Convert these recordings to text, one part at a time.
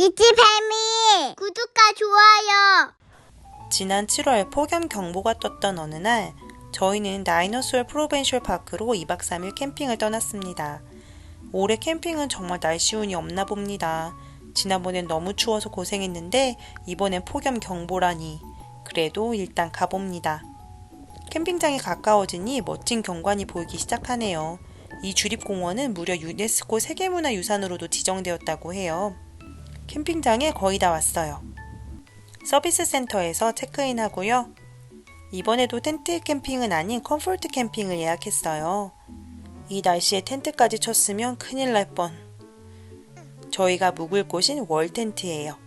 이지뱀이 구독과 좋아요. 지난 7월 폭염 경보가 떴던 어느 날 저희는 다이너솔 프로벤셜 파크로 2박 3일 캠핑을 떠났습니다. 올해 캠핑은 정말 날씨 운이 없나 봅니다. 지난번엔 너무 추워서 고생했는데 이번엔 폭염 경보라니. 그래도 일단 가봅니다. 캠핑장에 가까워지니 멋진 경관이 보이기 시작하네요. 이 주립공원은 무려 유네스코 세계문화유산으로도 지정되었다고 해요. 캠핑장에 거의 다 왔어요. 서비스 센터에서 체크인 하고요. 이번에도 텐트 캠핑은 아닌 컴포트 캠핑을 예약했어요. 이 날씨에 텐트까지 쳤으면 큰일 날 뻔. 저희가 묵을 곳인 월 텐트예요.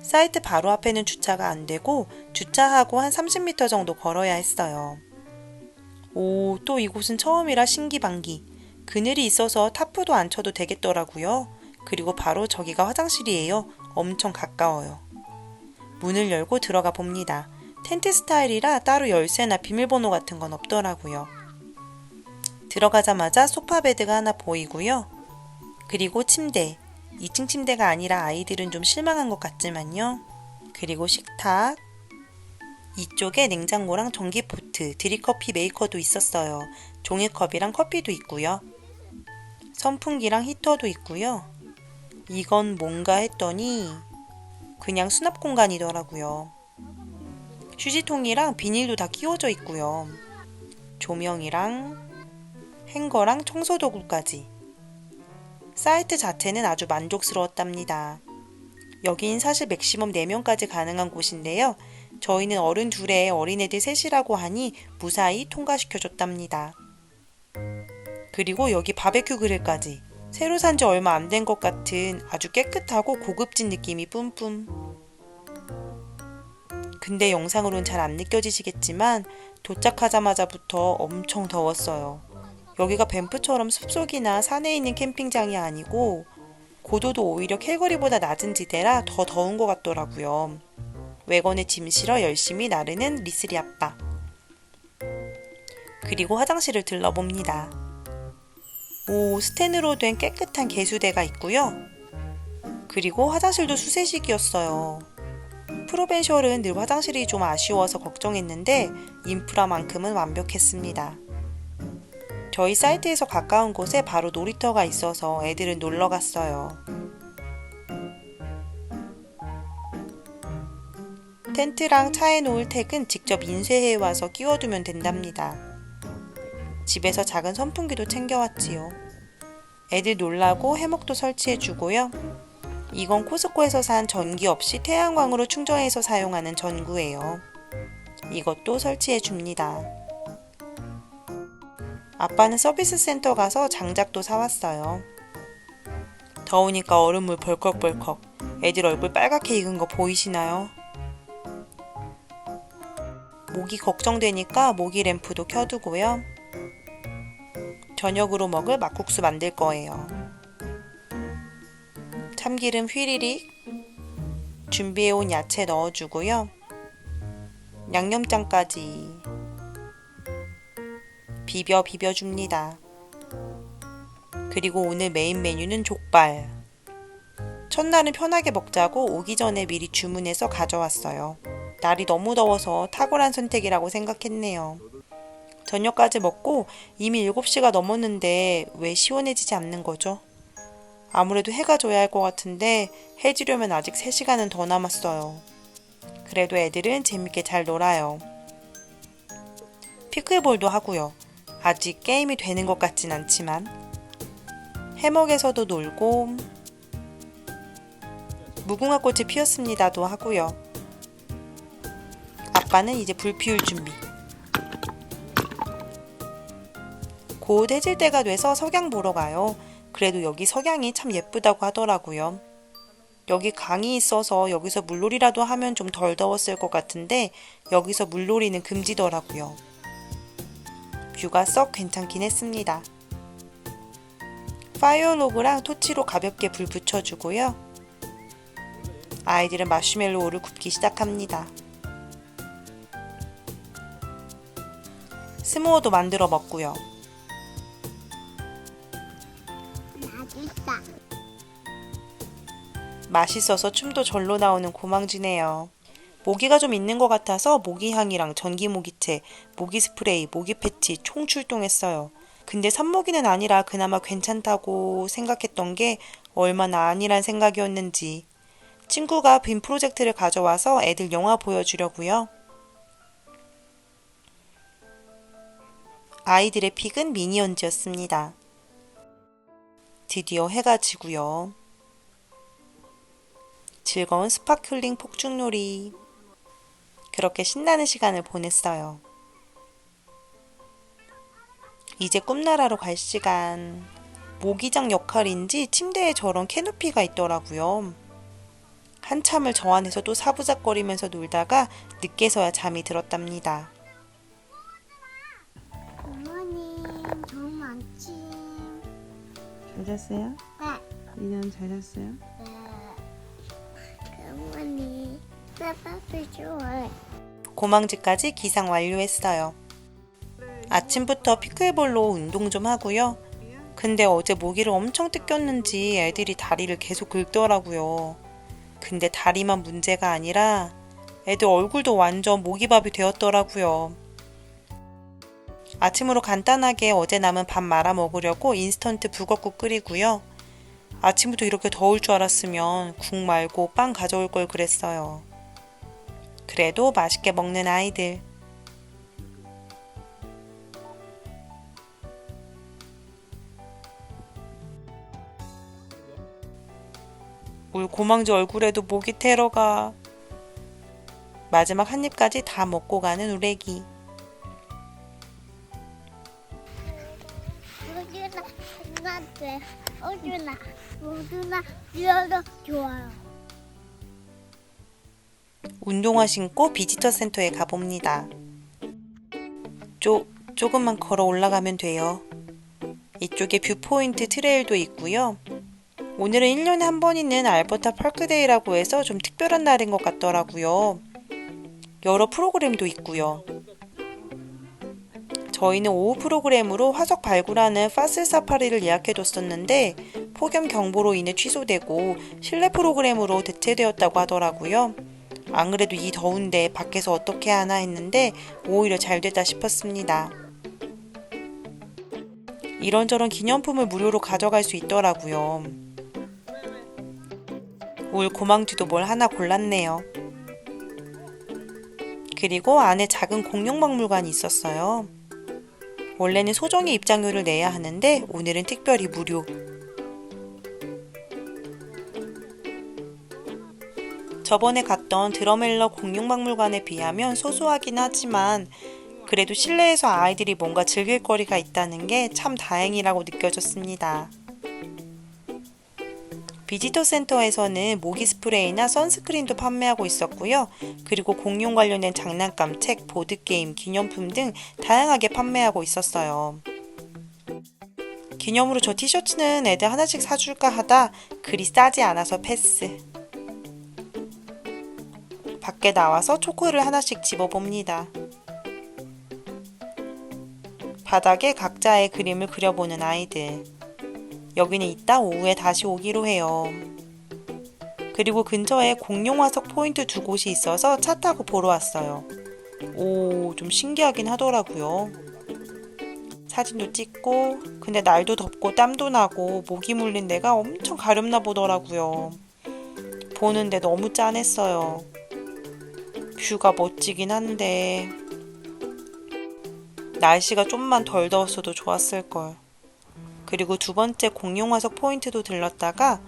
사이트 바로 앞에는 주차가 안 되고 주차하고 한 30m 정도 걸어야 했어요. 오, 또 이곳은 처음이라 신기반기. 그늘이 있어서 타프도 안 쳐도 되겠더라고요. 그리고 바로 저기가 화장실이에요. 엄청 가까워요. 문을 열고 들어가 봅니다. 텐트 스타일이라 따로 열쇠나 비밀번호 같은 건 없더라고요. 들어가자마자 소파 베드가 하나 보이고요. 그리고 침대. 2층 침대가 아니라 아이들은 좀 실망한 것 같지만요. 그리고 식탁. 이쪽에 냉장고랑 전기포트, 드립커피 메이커도 있었어요. 종이컵이랑 커피도 있고요. 선풍기랑 히터도 있고요. 이건 뭔가 했더니 그냥 수납 공간이더라고요. 휴지통이랑 비닐도 다 끼워져 있고요. 조명이랑 행거랑 청소도구까지. 사이트 자체는 아주 만족스러웠답니다. 여긴 사실 맥시멈 4명까지 가능한 곳인데요. 저희는 어른 둘에 어린애들 셋이라고 하니 무사히 통과시켜줬답니다. 그리고 여기 바베큐 그릴까지. 새로 산 지 얼마 안 된 것 같은 아주 깨끗하고 고급진 느낌이 뿜뿜. 근데 영상으로는 잘안 느껴지시겠지만 도착하자마자부터 엄청 더웠어요. 여기가 밴프처럼 숲속이나 산에 있는 캠핑장이 아니고 고도도 오히려 캘거리보다 낮은 지대라 더 더운 것 같더라고요. 외건에 짐 실어 열심히 나르는 리스리 아빠. 그리고 화장실을 들러봅니다. 오, 스텐으로 된 깨끗한 개수대가 있고요. 그리고 화장실도 수세식이었어요. 프로벤셜은 늘 화장실이 좀 아쉬워서 걱정했는데 인프라만큼은 완벽했습니다. 저희 사이트에서 가까운 곳에 바로 놀이터가 있어서 애들은 놀러 갔어요. 텐트랑 차에 놓을 택은 직접 인쇄해 와서 끼워두면 된답니다. 집에서 작은 선풍기도 챙겨왔지요. 애들 놀라고 해먹도 설치해 주고요. 이건 코스코에서 산 전기 없이 태양광으로 충전해서 사용하는 전구예요. 이것도 설치해 줍니다. 아빠는 서비스 센터 가서 장작도 사왔어요. 더우니까 얼음물 벌컥벌컥. 애들 얼굴 빨갛게 익은 거 보이시나요? 모기 걱정되니까 모기 램프도 켜두고요. 저녁으로 먹을 막국수 만들 거예요. 참기름 휘리릭 준비해온 야채 넣어주고요. 양념장까지 비벼 비벼줍니다. 그리고 오늘 메인 메뉴는 족발. 첫날은 편하게 먹자고 오기 전에 미리 주문해서 가져왔어요. 날이 너무 더워서 탁월한 선택이라고 생각했네요. 저녁까지 먹고 이미 7시가 넘었는데 왜 시원해지지 않는 거죠? 아무래도 해가 져야 할 것 같은데 해 지려면 아직 3시간은 더 남았어요. 그래도 애들은 재밌게 잘 놀아요. 피클볼도 하고요. 아직 게임이 되는 것 같진 않지만 해먹에서도 놀고 무궁화 꽃이 피었습니다도 하고요. 아빠는 이제 불 피울 준비. 곧 해질 때가 돼서 석양 보러 가요. 그래도 여기 석양이 참 예쁘다고 하더라고요. 여기 강이 있어서 여기서 물놀이라도 하면 좀 덜 더웠을 것 같은데 여기서 물놀이는 금지더라고요. 뷰가 썩 괜찮긴 했습니다. 파이어로그랑 토치로 가볍게 불 붙여주고요. 아이들은 마시멜로우를 굽기 시작합니다. 스모어도 만들어 먹고요. 맛있어. 맛있어서 춤도 절로 나오는 고망지네요. 모기가 좀 있는 것 같아서 모기향이랑 전기 모기채, 모기 스프레이, 모기 패치 총 출동했어요. 근데 산모기는 아니라 그나마 괜찮다고 생각했던 게 얼마나 아니란 생각이었는지. 친구가 빈 프로젝트를 가져와서 애들 영화 보여주려고요. 아이들의 픽은 미니언즈였습니다. 드디어 해가 지고요. 즐거운 스파클링 폭죽놀이. 그렇게 신나는 시간을 보냈어요. 이제 꿈나라로 갈 시간. 모기장 역할인지 침대에 저런 캐노피가 있더라고요. 한참을 저 안에서 또 사부작거리면서 놀다가 늦게서야 잠이 들었답니다. 어머니, 좋은 아침. 잘 잤어요? 네. 민현 잘 잤어요? 고망지까지 기상 완료했어요. 아침부터 피클볼로 운동 좀 하고요. 근데 어제 모기를 엄청 뜯겼는지 애들이 다리를 계속 긁더라고요. 근데 다리만 문제가 아니라 애들 얼굴도 완전 모기밥이 되었더라고요. 아침으로 간단하게 어제 남은 밥 말아 먹으려고 인스턴트 북엇국 끓이고요. 아침부터 이렇게 더울 줄 알았으면 국 말고 빵 가져올 걸 그랬어요. 그래도 맛있게 먹는 아이들. 울 고망지 얼굴에도 모기 테러가. 마지막 한 입까지 다 먹고 가는 우레기. 나한테 어주나 모두나 뛰어도 좋아요. 운동화 신고 비지터 센터에 가봅니다. 쪼, 조금만 걸어 올라가면 돼요. 이쪽에 뷰포인트 트레일도 있고요. 오늘은 1년에 한 번 있는 알버타 파크데이라고 해서 좀 특별한 날인 것 같더라고요. 여러 프로그램도 있고요. 저희는 오후 프로그램으로 화석 발굴하는 파슬 사파리를 예약해뒀었는데 폭염 경보로 인해 취소되고 실내 프로그램으로 대체되었다고 하더라고요. 안 그래도 이 더운데 밖에서 어떻게 하나 했는데 오히려 잘 됐다 싶었습니다. 이런저런 기념품을 무료로 가져갈 수 있더라고요. 울 고망지도 뭘 하나 골랐네요. 그리고 안에 작은 공룡박물관이 있었어요. 원래는 소정의 입장료를 내야 하는데 오늘은 특별히 무료. 저번에 갔던 드러멜러 공룡박물관에 비하면 소소하긴 하지만 그래도 실내에서 아이들이 뭔가 즐길 거리가 있다는 게 참 다행이라고 느껴졌습니다. 비지터 센터에서는 모기 스프레이나 선스크린도 판매하고 있었고요. 그리고 공룡 관련된 장난감, 책, 보드게임, 기념품 등 다양하게 판매하고 있었어요. 기념으로 저 티셔츠는 애들 하나씩 사줄까 하다 그리 싸지 않아서 패스. 밖에 나와서 초코를 하나씩 집어봅니다. 바닥에 각자의 그림을 그려보는 아이들. 여기는 이따 오후에 다시 오기로 해요. 그리고 근처에 공룡 화석 포인트 두 곳이 있어서 차 타고 보러 왔어요. 오, 좀 신기하긴 하더라고요. 사진도 찍고, 근데 날도 덥고 땀도 나고 모기 물린 데가 엄청 가렵나 보더라고요. 보는데 너무 짠했어요. 뷰가 멋지긴 한데, 날씨가 좀만 덜 더웠어도 좋았을걸. 그리고 두 번째 공룡 화석 포인트도 들렀다가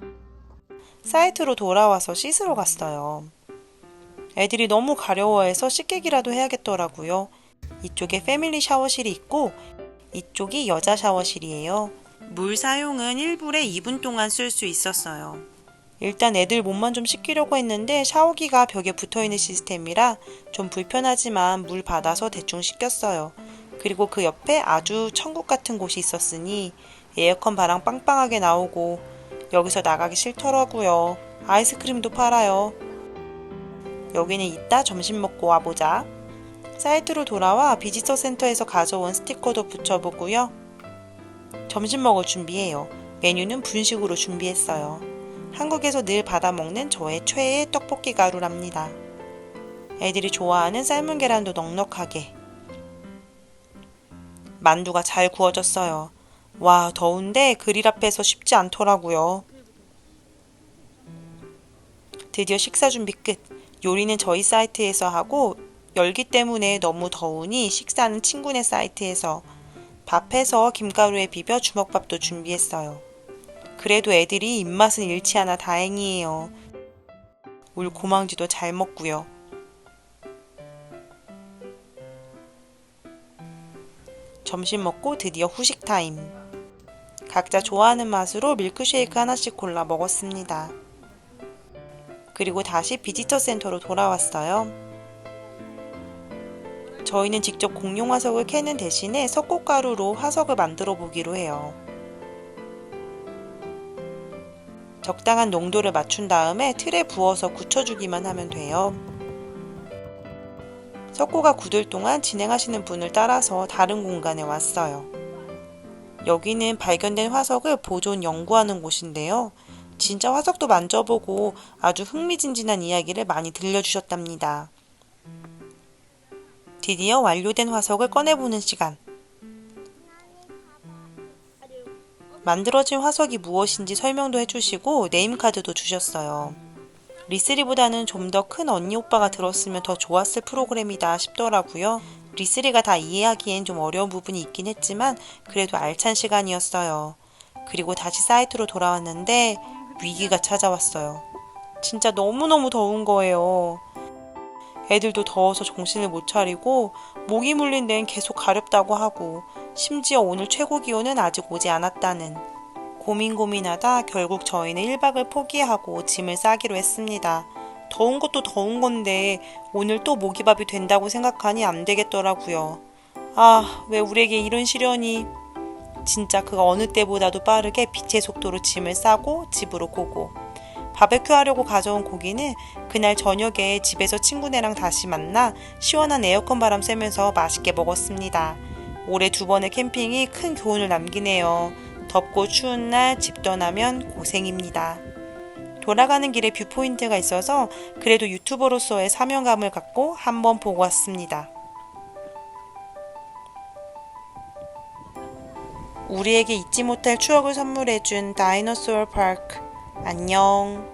사이트로 돌아와서 씻으러 갔어요. 애들이 너무 가려워해서 씻기기라도 해야겠더라고요. 이쪽에 패밀리 샤워실이 있고 이쪽이 여자 샤워실이에요. 물 사용은 1불에 2분 동안 쓸 수 있었어요. 일단 애들 몸만 좀 씻기려고 했는데 샤워기가 벽에 붙어 있는 시스템이라 좀 불편하지만 물 받아서 대충 씻겼어요. 그리고 그 옆에 아주 천국 같은 곳이 있었으니 에어컨 바람 빵빵하게 나오고 여기서 나가기 싫더라고요. 아이스크림도 팔아요. 여기는 이따 점심 먹고 와보자. 사이트로 돌아와 비지터 센터에서 가져온 스티커도 붙여보고요. 점심 먹을 준비해요. 메뉴는 분식으로 준비했어요. 한국에서 늘 받아 먹는 저의 최애 떡볶이 가루랍니다. 애들이 좋아하는 삶은 계란도 넉넉하게. 만두가 잘 구워졌어요. 와, 더운데 그릴 앞에서 쉽지 않더라고요. 드디어 식사 준비 끝. 요리는 저희 사이트에서 하고 열기 때문에 너무 더우니 식사는 친구네 사이트에서 밥해서 김가루에 비벼 주먹밥도 준비했어요. 그래도 애들이 입맛은 잃지 않아 다행이에요. 울 고망지도 잘 먹고요. 점심 먹고 드디어 후식 타임. 각자 좋아하는 맛으로 밀크쉐이크 하나씩 골라 먹었습니다. 그리고 다시 비지터 센터로 돌아왔어요. 저희는 직접 공룡 화석을 캐는 대신에 석고가루로 화석을 만들어 보기로 해요. 적당한 농도를 맞춘 다음에 틀에 부어서 굳혀주기만 하면 돼요. 석고가 굳을 동안 진행하시는 분을 따라서 다른 공간에 왔어요. 여기는 발견된 화석을 보존 연구하는 곳인데요. 진짜 화석도 만져보고 아주 흥미진진한 이야기를 많이 들려주셨답니다. 드디어 완료된 화석을 꺼내보는 시간. 만들어진 화석이 무엇인지 설명도 해주시고 네임카드도 주셨어요. 리스리보다는 좀 더 큰 언니 오빠가 들었으면 더 좋았을 프로그램이다 싶더라고요. 리스리가 다 이해하기엔 좀 어려운 부분이 있긴 했지만 그래도 알찬 시간이었어요. 그리고 다시 사이트로 돌아왔는데 위기가 찾아왔어요. 진짜 너무너무 더운 거예요. 애들도 더워서 정신을 못 차리고 모기 물린 데는 계속 가렵다고 하고 심지어 오늘 최고 기온은 아직 오지 않았다는 고민 고민하다 결국 저희는 1박을 포기하고 짐을 싸기로 했습니다. 더운 것도 더운 건데 오늘 또 모기밥이 된다고 생각하니 안 되겠더라고요. 아, 왜 우리에게 이런 시련이 진짜 그가 어느 때보다도 빠르게 빛의 속도로 짐을 싸고 집으로 고고. 바베큐 하려고 가져온 고기는 그날 저녁에 집에서 친구네랑 다시 만나 시원한 에어컨 바람 쐬면서 맛있게 먹었습니다. 올해 두 번의 캠핑이 큰 교훈을 남기네요. 덥고 추운 날 집 떠나면 고생입니다. 돌아가는 길에 뷰포인트가 있어서 그래도 유튜버로서의 사명감을 갖고 한번 보고 왔습니다. 우리에게 잊지 못할 추억을 선물해준 다이너소어 파크. 안녕.